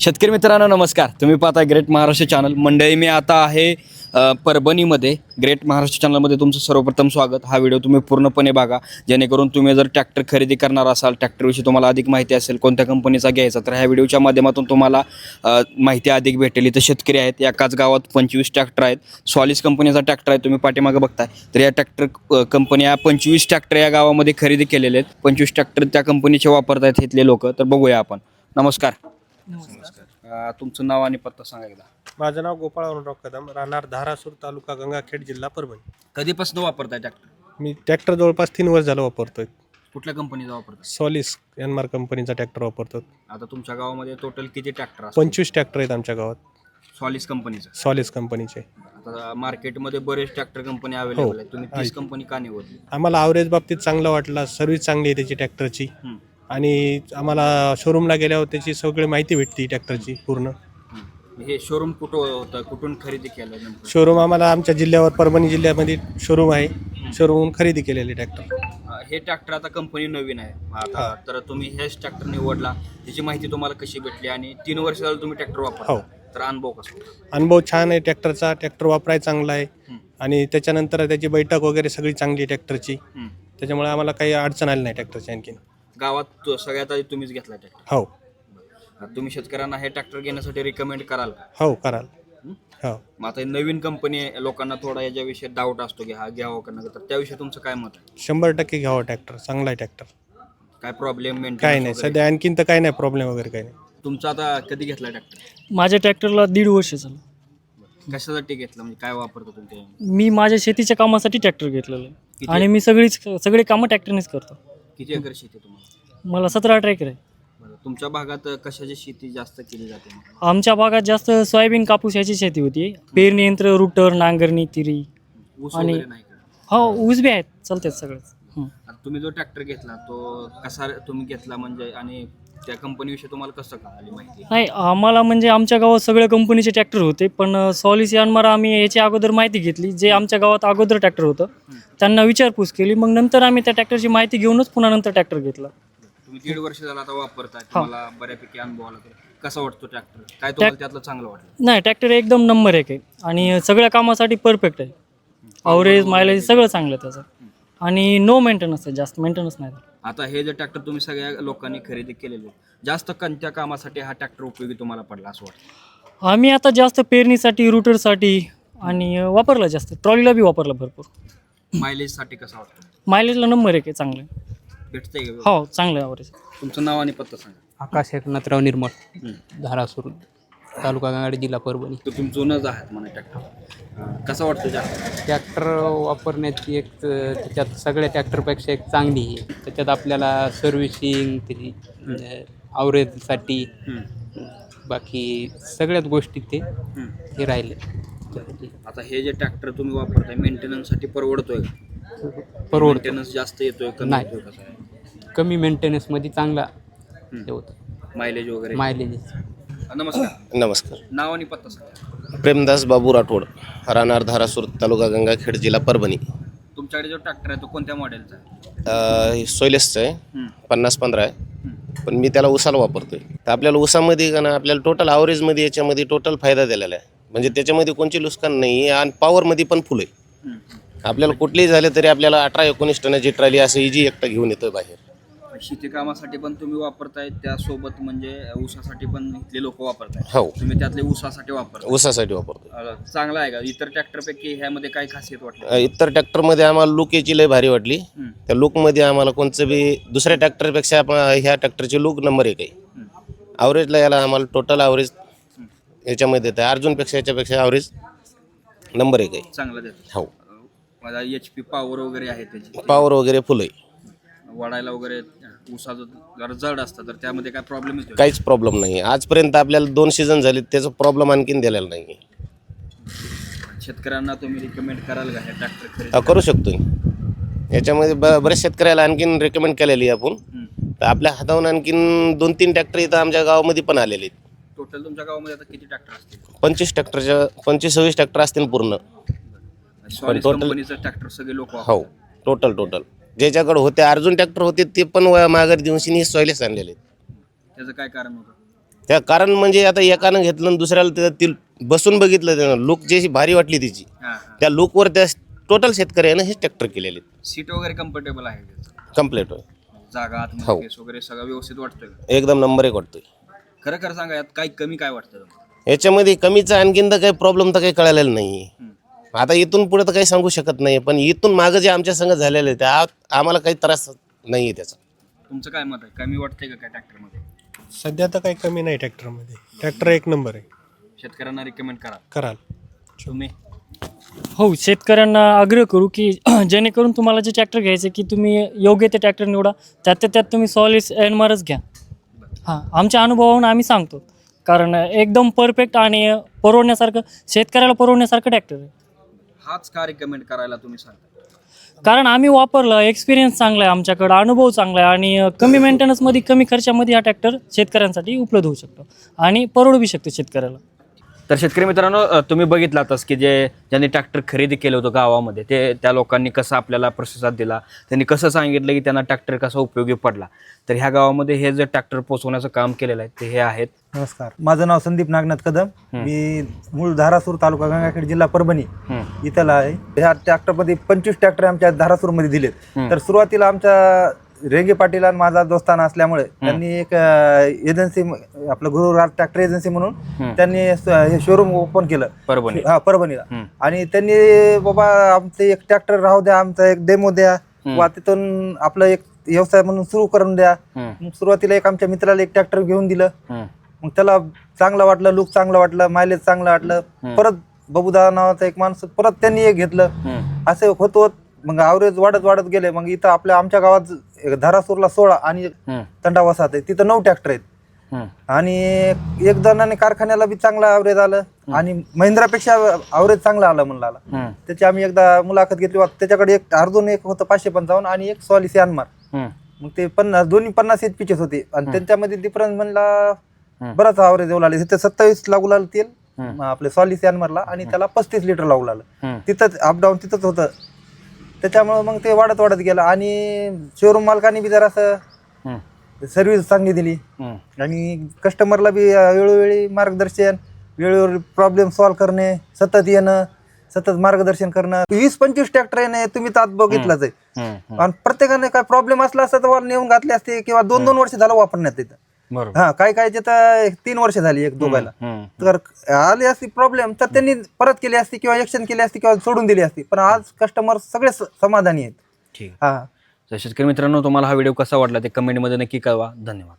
शेतकरी मित्रांनो नमस्कार. तुम्ही पाहताय ग्रेट महाराष्ट्र चॅनल. मंडळी मी आता आहे परभणीमध्ये. ग्रेट महाराष्ट्र चॅनलमध्ये तुमचं सर्वप्रथम स्वागत. हा व्हिडिओ तुम्ही पूर्णपणे बघा. जेणेकरून तुम्ही जर ट्रॅक्टर खरेदी करणार असाल ट्रॅक्टरविषयी तुम्हाला अधिक माहिती असेल कोणत्या कंपनीचा घ्यायचा तर ह्या व्हिडिओच्या माध्यमातून तुम्हाला माहिती अधिक भेटेल. इथं शेतकरी आहेत एकाच गावात पंचवीस ट्रॅक्टर आहेत. सॉलिस कंपनीचा ट्रॅक्टर आहे तुम्ही पाठीमागे बघताय. तर या ट्रॅक्टर कंपन्या पंचवीस ट्रॅक्टर या गावामध्ये खरेदी केलेले आहेत. पंचवीस ट्रॅक्टर त्या कंपनीचे वापरत आहेत इथले लोक. तर बघूया आपण. नमस्कार. अ, तुमचं नाव आणि पत्ता सांगा एकदा. माझं नाव गोपाळ अरुणराव कदम राहणार धारासूर तालुका गंगाखेड जिल्हा परभणी. कधीपासून वापरताय ट्रॅक्टर? मी ट्रॅक्टर जवळपास तीन वर्ष झालं वापरतोय. कुठल्या कंपनीचा वापरताय? सॉलिस एनमार कंपनीचा ट्रॅक्टर वापरतो आता तुमच्या गावामध्ये टोटल किती ट्रॅक्टर असतात पंचवीस ट्रॅक्टर आहेत आमच्या गावात. सॉलिस कंपनीचं. सॉलिस कंपनीचे. आता मार्केटमध्ये बरेच ट्रॅक्टर कंपनी अवेलेबल आहेत. तुम्ही तीस. कंपनी का निवडली? आम्हाला ॲव्हरेज बाबतीत चांगलं वाटलं सर्व्हिस चांगली आहे त्याची ट्रॅक्टरची. हम्म, आणि आम्हाला शोरूमला गेल्यावर त्याची सगळी माहिती भेटते ट्रॅक्टरची पूर्ण. हे शोरूम कुठं होतं? कुठून खरेदी केलं नेमकं? शोरूम आम्हाला आमच्या जिल्ह्यावर परभणी जिल्ह्यामध्ये शोरूम आहे. शोरूमहून खरेदी केलेले ट्रॅक्टर अं, हे ट्रॅक्टर आता कंपनी नवीन आहे. आता हा. तर तुम्ही हेच ट्रॅक्टर निवडला. त्याची माहिती तुम्हाला कशी भेटली? आणि तीन वर्ष झालं तुम्ही ट्रॅक्टर वापरता. हो. तर अनुभव कसा होता? अनुभव छान आहे ट्रॅक्टरचा ट्रॅक्टर वापरायला चांगला आहे. हम्म, आणि त्याच्यानंतर त्याची बैठक वगैरे सगळी चांगली आहे ट्रॅक्टरची हम्म. त्याच्यामुळे आम्हाला काही अडचण आली नाही ट्रॅक्टरची आणखीन. गावात तो सगळ्यात आधी तुम्हीच घेतला ट्रॅक्टर. हो. तुम्ही शेतकऱ्यांना हे ट्रॅक्टर घेण्यासाठी रिकमेंड कराल का? हो कराल. हं? हो. मग आता हे नवीन कंपनी आहे लोकांना थोडा याच्याविषयी डाऊट असतो की हा घ्यावं का नका. तर त्याविषयी तुमचं काय मत आहे? शंभर टक्के घ्यावं ट्रॅक्टर चांगला आहे ट्रॅक्टर. काय प्रॉब्लेम काही नाही सध्या आणखीन तर काही नाही प्रॉब्लेम वगैरे काही नाही. तुमचा आता कधी घेतला ट्रॅक्टर? माझ्या ट्रॅक्टरला दीड वर्ष झालं. कशासाठी घेतला? म्हणजे काय वापरतो तुमच्या मी माझ्या शेतीच्या कामासाठी ट्रॅक्टर घेतलेलं आहे. किती? आणि मी सगळीच सगळे कामं ट्रॅक्टरनेच करतो. किती एकर शेती तुम्हाला मला सतरा ट्रॅक्टर आहे बरं. तुमच्या भागात कशाची शेती जास्त केली जाते मग? आमच्या भागात जास्त सोयाबीन कापूस याची शेती होती पेरणी यंत्र रुटर नांगरणी तिरी ऊस आणि- वगैरे नाही का हो ऊस बी आहेत चालतात सगळंच हं. आता तुम्ही जो ट्रॅक्टर घेतला तो कसा तुम्ही घेतला म्हणजे आणि त्या कंपनीविषयी तुम्हाला कसं कळाली माहिती? नाही आम्हाला म्हणजे आमच्या गावात सगळ्या कंपनीचे ट्रॅक्टर होते पण सॉलिस यानमार आम्ही याची अगोदर माहिती घेतली जे आमच्या गावात अगोदर ट्रॅक्टर होतं. त्यांना विचारपूस केली मग नंतर आम्ही त्या ट्रॅक्टरची माहिती घेऊनच पुन्हा नंतर ट्रॅक्टर घेतला. तुम्ही दीड वर्ष झाला आता वापरताय तुम्हाला बऱ्यापैकी अनुभव आला तर. कसा वाटतो ट्रॅक्टर काय तुम्हाला त्यातलं चांगलं वाटलं? नाही ट्रॅक्टर एकदम नंबर एक आहे. आणि सगळ्या कामासाठी परफेक्ट आहे. अवरेज मायलेज सगळं चांगलं आहे त्याचं. आणि नो मेंटेनन्स आहे जास्त मेंटेनन्स नाही आता हे जे ट्रॅक्टर तुम्ही सगळ्या लोकांनी खरेदी केलेले जास्त कोणत्या कामासाठी हा ट्रॅक्टर उपयोगी तुम्हाला पडला असं वाटतं? आम्ही आता जास्त पेरणीसाठी रुटरसाठी आणि वापरला जास्त ट्रॉलीला बी वापरला भरपूर. मायलेजसाठी कसा वाटतो? मायलेजला नंबर एक आहे चांगलं आहे. भेटतंय का? हो चांगलं आहे तुमचं नाव आणि पत्ता सांगा. आकाश एकनाथराव निर्मळ. धारासूर तालुका गांगाडी जिल्हा परभणी. तुम्ही जुनंच आहात म्हणा ट्रॅक्टर कसा वाटतो जास्त? ट्रॅक्टर वापरण्याची एक त्याच्यात सगळ्या ट्रॅक्टरपेक्षा एक चांगली आहे. त्याच्यात आपल्याला सर्व्हिसिंग त्याची आवरेजसाठी हं. बाकी सगळ्याच गोष्टी ते हं. राहिले. आता हे जे ट्रॅक्टर तुम्ही वापरताय मेंटेनन्ससाठी परवडतोय परवडतं मेंटेनन्स जास्त येतोय कमी नाही. येतोय कसं आहे कमी मेंटेनन्समध्ये चांगला हं. हे होतं. मायलेज वगैरे? मायलेज नमस्कार. नमस्कार. नाव आणि पत्ता सांगा. प्रेमदास बाबू राठोड राहणार धारासूर तालुका गंगाखेड जिल्हा परभणी. तुमच्याकडे जो ट्रॅक्टर आहे तो कोणत्या मॉडेलचा आहे? हे सोयलेसचं आहे. पन्नास पंधरा आहे. पण मी त्याला उसाला वापरतोय. तर आपल्याला उसामध्ये का ना आपल्याला टोटल ॲव्हरेजमध्ये याच्यामध्ये टोटल फायदा दिलेला आहे. म्हणजे त्याच्यामध्ये कोणची नुकसान नाही आहे आणि पॉवरमध्ये पण फुल आहे. हं. आपल्याला कुठलेही झाले तरी आपल्याला अठरा एकोणीस टनाची ट्रॉली असं इजी एकटा घेऊन येतोय बाहेर. शेती कामासाठी पण तुम्ही वापरताय त्यासोबत म्हणजे ऊसासाठी पण इथले लोक वापरताय हो. तुम्ही त्यातले ऊसासाठी वापरताय. ऊसासाठी वापरतोय. अं, चांगला आहे का? इतर ट्रॅक्टरपैकी ह्यामध्ये काय खासियत वाटली? अ, इतर ट्रॅक्टरमध्ये आम्हाला लुक याची लय भारी वाटली. त्या लुकमध्ये आम्हाला कोणचं बी दुसऱ्या ट्रॅक्टरपेक्षा आपण ह्या ट्रॅक्टरची लुक नंबर एक आहे. हं. ॲव्हरेजला याला आम्हाला टोटल ॲव्हरेज याच्यामध्ये येतं अर्जुनपेक्षा याच्यापेक्षा ॲव्हरेज नंबर एक आहे. चांगलं देतो हो. माझा एच पी पॉवर वगैरे आहे त्याची. पॉवर वगैरे फुल आहे. वडायला वगैरे ऊसाचं जरा जड असतं तर त्यामध्ये काय प्रॉब्लेम काहीच प्रॉब्लेम नाही. आजपर्यंत आपल्याला दोन सीझन झाले त्याचा प्रॉब्लेम आणखीन दिलेला नाही. शेतकऱ्यांना तुम्ही रिकमेंड कराल का हे ट्रॅक्टर खरेदी? हा, करू शकतो याच्यामध्ये ब बऱ्याच शेतकऱ्याला आणखीन रेकमेंड केलेली आहे आपण. तर आपल्या हाताहून आणखीन दोन तीन ट्रॅक्टर इथं आमच्या गावामध्ये पण आलेले आहेत. टोटल तुमच्या गावामध्ये आता किती ट्रॅक्टर असतील? पंचवीस ट्रॅक्टरच्या पंचवीस सव्वीस ट्रॅक्टर असतील पूर्ण. Total- कंपनीचं ट्रॅक्टर सगळे लोक हो. टोटल टोटल ज्याच्याकडे होते अर्जुन ट्रॅक्टर होते ते पण माघारी दिवशी सॉयलेस आणलेले. त्याचं काय कारण होतं? त्या कारण म्हणजे आता एकानं घेतलं आणि दुसऱ्याला त्या ती बसून बघितलं त्यानं. लुक जी भारी वाटली तिची त्या लुकवर त्या टोटल शेतकऱ्यानं हे ट्रॅक्टर केलेले सीट वगैरे कम्फर्टेबल आहे कंप्लीट होय. जागा हो. आतमध्ये वगैरे सगळं व्यवस्थित वाटतंय का? एकदम नंबर एक वाटतोय. खरं खरं सांगा यात काही कमी काय वाटतं तुम्हाला? याच्यामध्ये कमीचं आणखीन तर काही प्रॉब्लेम तर काही कळालेला नाही आता इथून पुढे तर काही सांगू शकत नाही पण इथून मागं जे आमच्या संघ झालेलं आहे त्या आम्हाला काही त्रास नाही आहे त्याचा. तुमचं काय मत आहे? कमी वाटतंय का काय ट्रॅक्टरमध्ये? सध्या तर काही कमी नाही ट्रॅक्टरमध्ये. ट्रॅक्टर एक नंबर आहे. शेतकऱ्यांना रिकमेंड करा. कराल. तुम्ही हो शेतकऱ्यांना आग्रह करू की जेणेकरून तुम्हाला जे ट्रॅक्टर घ्यायचे की तुम्ही योग्य ते ट्रॅक्टर निवडा. त्यात त्यात तुम्ही सॉलिस एनमारच घ्या. हां आमच्या अनुभवावरून आम्ही सांगतो. कारण एकदम परफेक्ट आणि परवडण्यासारखं शेतकऱ्याला परवडण्यासारखं ट्रॅक्टर आहे. हाच का रिकमेंड करायला तुम्ही सांगता. कारण आम्ही वापरलं एक्सपिरियन्स चांगला आहे आमच्याकडं अनुभव चांगला आहे आणि कमी मेंटेनन्समध्ये कमी खर्चामध्ये हा ट्रॅक्टर शेतकऱ्यांसाठी उपलब्ध होऊ शकतो. आणि परवडू बी शकतो शेतकऱ्याला. तर शेतकरी मित्रांनो तुम्ही बघितलातच की जे ज्यांनी ट्रॅक्टर खरेदी केलं होतं गावामध्ये ते त्या लोकांनी कसं आपल्याला प्रतिसाद दिला त्यांनी कसं सांगितलं की त्यांना ट्रॅक्टर कसा उपयोगी पडला. तर ह्या गावामध्ये हे जे ट्रॅक्टर पोचवण्याचं काम केलेलं आहे ते हे आहेत. नमस्कार. माझं नाव संदीप नागनाथ कदम. मी मूळ धारासूर तालुका गंगाखेड जिल्हा परभणी इथला आहे. ह्या ट्रॅक्टरमध्ये पंचवीस ट्रॅक्टर आमच्या धारासूरमध्ये दिलेत. तर सुरुवातीला आमच्या रेंगे पाटील आणि माझा दोस्ताना असल्यामुळे त्यांनी एक एजन्सी आपलं गुरुराज ट्रॅक्टर एजन्सी म्हणून त्यांनी हे शोरूम ओपन केलं. परभणी हा परभणीला. आणि त्यांनी बाबा आमचं एक ट्रॅक्टर राहू द्या आमचा एक डेमो द्या. वा तिथून आपलं एक व्यवसाय म्हणून सुरू करून द्या. मग सुरुवातीला एक आमच्या मित्राला एक ट्रॅक्टर घेऊन दिलं. मग त्याला चांगलं वाटलं लुक चांगलं वाटलं मायलेज चांगलं वाटलं. परत बबुदा नावाचा एक माणूस परत त्यांनी एक घेतलं. असं होत होत मग ॲव्हरेज वाढत वाढत गेले मग इथं आपल्या आमच्या गावात एक धारासूरला सोळा आणि हम्म. तंडावासात आहे तिथं नऊ ट्रॅक्टर आहेत हम्म. आणि एक जणांनी कारखान्याला बी चांगला ॲव्हरेज आलं आणि महिंद्रापेक्षा ॲव्हरेज चांगलं आलं म्हणलं आला हम्म. त्याची आम्ही एकदा मुलाखत घेतली होती. त्याच्याकडे एक अर्धून एक होतं पाचशे पंचावन्न आणि एक सॉलिस यानमार हम्म. मग ते पन्नास दोन्ही पन्नास एच पीचेच होते आणि त्यांच्यामध्ये डिफरन्स म्हणला हम्म. बराच आवरेज येऊ लागले तिथे सत्तावीस लागू लागलं तेल हम्म. आपले सॉलिस यानमारला आणि त्याला पस्तीस लिटर लागू लागलं हम्म. तिथंच अपडाऊन तिथंच होतं त्याच्यामुळे मग ते वाढत वाढत गेलं. आणि शोरूम मालकाने बी जरासं हम्म. सर्व्हिस चांगली दिली. हम्म. आणि कस्टमरला बी अं, वेळोवेळी मार्गदर्शन वेळेवर प्रॉब्लेम सॉल्व्ह करणे सतत येणं सतत मार्गदर्शन करणं. वीस पंचवीस ट्रॅक्टर येणे तुम्ही आज बघितलंच आहे. हम्म. आणि प्रत्येकाने काय प्रॉब्लेम असला असता तर वर नेऊन घातले असते किंवा दोन दोन वर्ष झालं वापरण्यात येतं. बरोबर. हा काय काय तर तीन वर्ष झाली एक हम्म. तर आली असती प्रॉब्लेम तर त्यांनी परत केली असती किंवा एक्शन केली असती किंवा सोडून दिली असती. पण आज कस्टमर सगळे स- समाधानी आहेत. ठीक. हा. तर शेतकरी मित्रांनो तुम्हाला हा व्हिडिओ कसा वाटला ते कमेंटमध्ये नक्की कळवा. धन्यवाद.